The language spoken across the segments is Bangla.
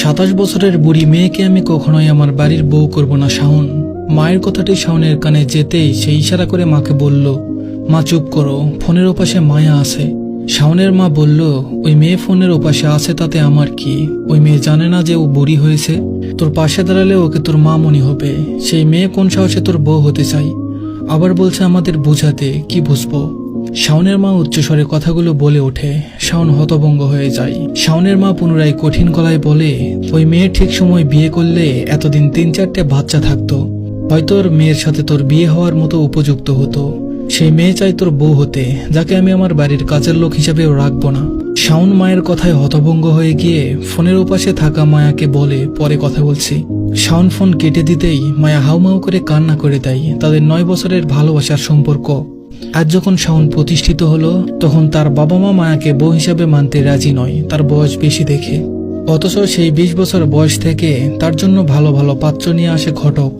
সাতাশ বছরের বুড়ি মেয়েকে আমি কখনোই আমার বাড়ির বউ করব না, শাওন। মায়ের কথাটি শাওনের কানে যেতেই সে ইশারা করে মাকে বলল, মা, চুপ করো, ফোনের ওপাশে মায়া আছে। শাওনের মা বলল, ওই মেয়ে ফোনের ওপাশে আছে, তাতে আমার কি? ওই মেয়ে জানে না যে ও বুড়ি হয়েছে। তোর পাশে দাঁড়ালে ওকে তোর মা মনে হবে। সেই মেয়ে কোন সাহসে তোর বউ হতে চাই? আবার বলছে আমাদের বুঝাতে, কি বুঝব? শাওনের মা উচ্চস্বরে কথাগুলো বলে ওঠে, শাওন হতভঙ্গ হয়ে যায়। শাওনের মা পুনরায় কঠিন গলায় বলে, ওই মেয়ের ঠিক সময় বিয়ে করলে এতদিন তিন চারটে বাচ্চা থাকতো। হয়তো মেয়ের সাথে তোর বিয়ে হওয়ার মতো উপযুক্ত হতো। সেই মেয়ে চাই তোর বউ হতে, যাকে আমি আমার বাড়ির কাজের লোক হিসেবেও রাখব না। শাওন মায়ের কথায় হতভঙ্গ হয়ে গিয়ে ফোনের ওপাশে থাকা মায়াকে বলে, পরে কথা বলছি। শাওন ফোন কেটে দিতেই মায়া হাউমাউ করে কান্না করে দেয়, তাদের নয় বছরের ভালোবাসার সম্পর্ক। আজ যখন শাওন প্রতিষ্ঠিত হলো, তখন তার বাবা মা মায়াকে বউ হিসাবে মানতে রাজি নয়, তার বয়স বেশি দেখে। অথচ সেই বিশ বছর বয়স থেকে তার জন্য ভালো ভালো পাত্র নিয়ে আসে ঘটক।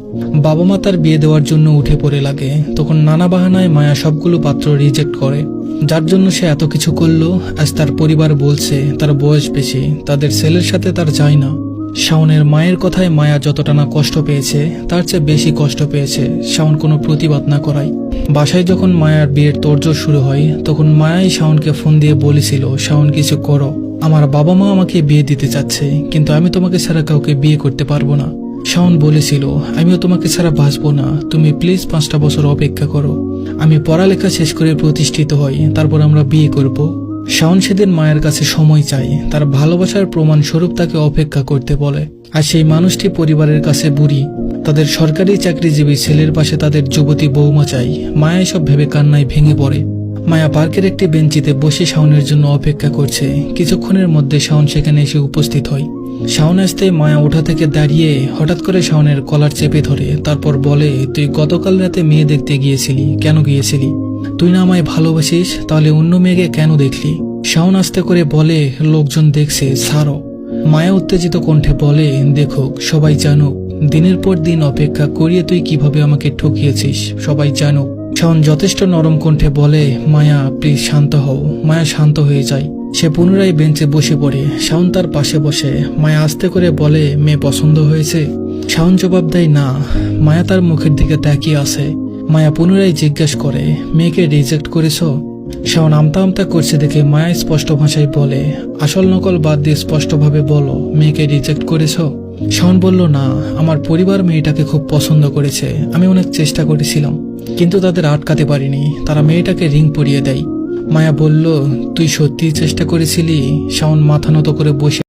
বাবা মা তার বিয়ে দেওয়ার জন্য উঠে পড়ে লাগে, তখন নানা বাহানায় মায়া সবগুলো পাত্র রিজেক্ট করে। যার জন্য সে এত কিছু করল, আজ তার পরিবার বলছে, তার বয়স বেশি, তাদের ছেলের সাথে তার যায় না। শাওনের মায়ের কথায় মায়া যতটা না কষ্ট পেয়েছে, তার চেয়ে বেশি কষ্ট পেয়েছে শাওন কোনো প্রতিবাদ না করায়। বাসায় যখন মায়ার বিয়ের তোড়জোড় শুরু হয়, তখন মায়াই শাওনকে ফোন দিয়ে বলেছিল, শাওন, কিছু করো। আমার বাবা মা আমাকে বিয়ে দিতে চাচ্ছে, কিন্তু আমি তোমাকে ছাড়া কাউকে বিয়ে করতে পারব না। শাওন বলেছিল, আমিও তোমাকে ছাড়া বাঁচবো না। তুমি প্লিজ পাঁচটা বছর অপেক্ষা করো। আমি পড়ালেখা শেষ করে প্রতিষ্ঠিত হই, তারপর আমরা বিয়ে করব। শাওন সেদিন মায়ের কাছে সময় চাই। তার ভালোবাসার প্রমাণ স্বরূপ তাকে অপেক্ষা করতে বলে। আর সেই মানুষটি পরিবারের কাছে বুড়ি। তাদের সরকারি চাকরিজীবী ছেলের পাশে তাদের যুবতী বৌমা চাই। মায়া এসব ভেবে কান্নায় ভেঙে পড়ে। মায়া পার্কের একটি বেঞ্চিতে বসে শাওনের জন্য অপেক্ষা করছে। কিছুক্ষণের মধ্যে শাওন সেখানে এসে উপস্থিত হয়। শাওন আসতে মায়া ওঠা থেকে দাঁড়িয়ে হঠাৎ করে শাওনের কলার চেপে ধরে। তারপর বলে, তুই গতকাল রাতে মেয়ে দেখতে গিয়েছিলি। কেন গিয়েছিলি? তুই না আমায় ভালোবাসিস? তাহলে অন্য মেয়েকে কেন দেখলি? শাওন আস্তে করে বলে, লোকজন দেখছে, ছাড়ো। মায়া উত্তেজিত কণ্ঠে বলে দেখুক সবাই জানুক, দিনের পর দিন অপেক্ষা করিয়ে তুই কীভাবে আমাকে ঠকিয়েছিস, সবাই জানুক। শাওন যথেষ্ট নরম কণ্ঠে বলে, মায়া প্লিজ শান্ত হও। মায়া শান্ত হয়ে যায়। সে পুনরায় বেঞ্চে বসে পড়ে। শাওন তার পাশে বসে। মায়া আস্তে করে বলে, মেয়ে পছন্দ হয়েছে? শাওন জবাব দেয়, না। মায়া তার মুখের দিকে তাকিয়ে আছে। মায়া পুনরায় জিজ্ঞেস করে, মেয়েকে রিজেক্ট করেছ? শাওন আমতা আমতা করছে দেখে মায়া স্পষ্ট ভাষায় বলে, আসল নকল বাদ দিয়ে স্পষ্টভাবে বলো, মেয়েকে রিজেক্ট করেছ? শাওন বলল, না, আমার পরিবার মেয়েটাকে খুব পছন্দ করেছে, আমি অনেক চেষ্টা করেছিলাম, কিন্তু তাদের আটকাতে পারিনি, তারা মেয়েটাকে রিং পরিয়ে দেয়। মায়া বলল, তুই সত্যিই চেষ্টা করেছিলি? শাওন মাথা নত করে বসে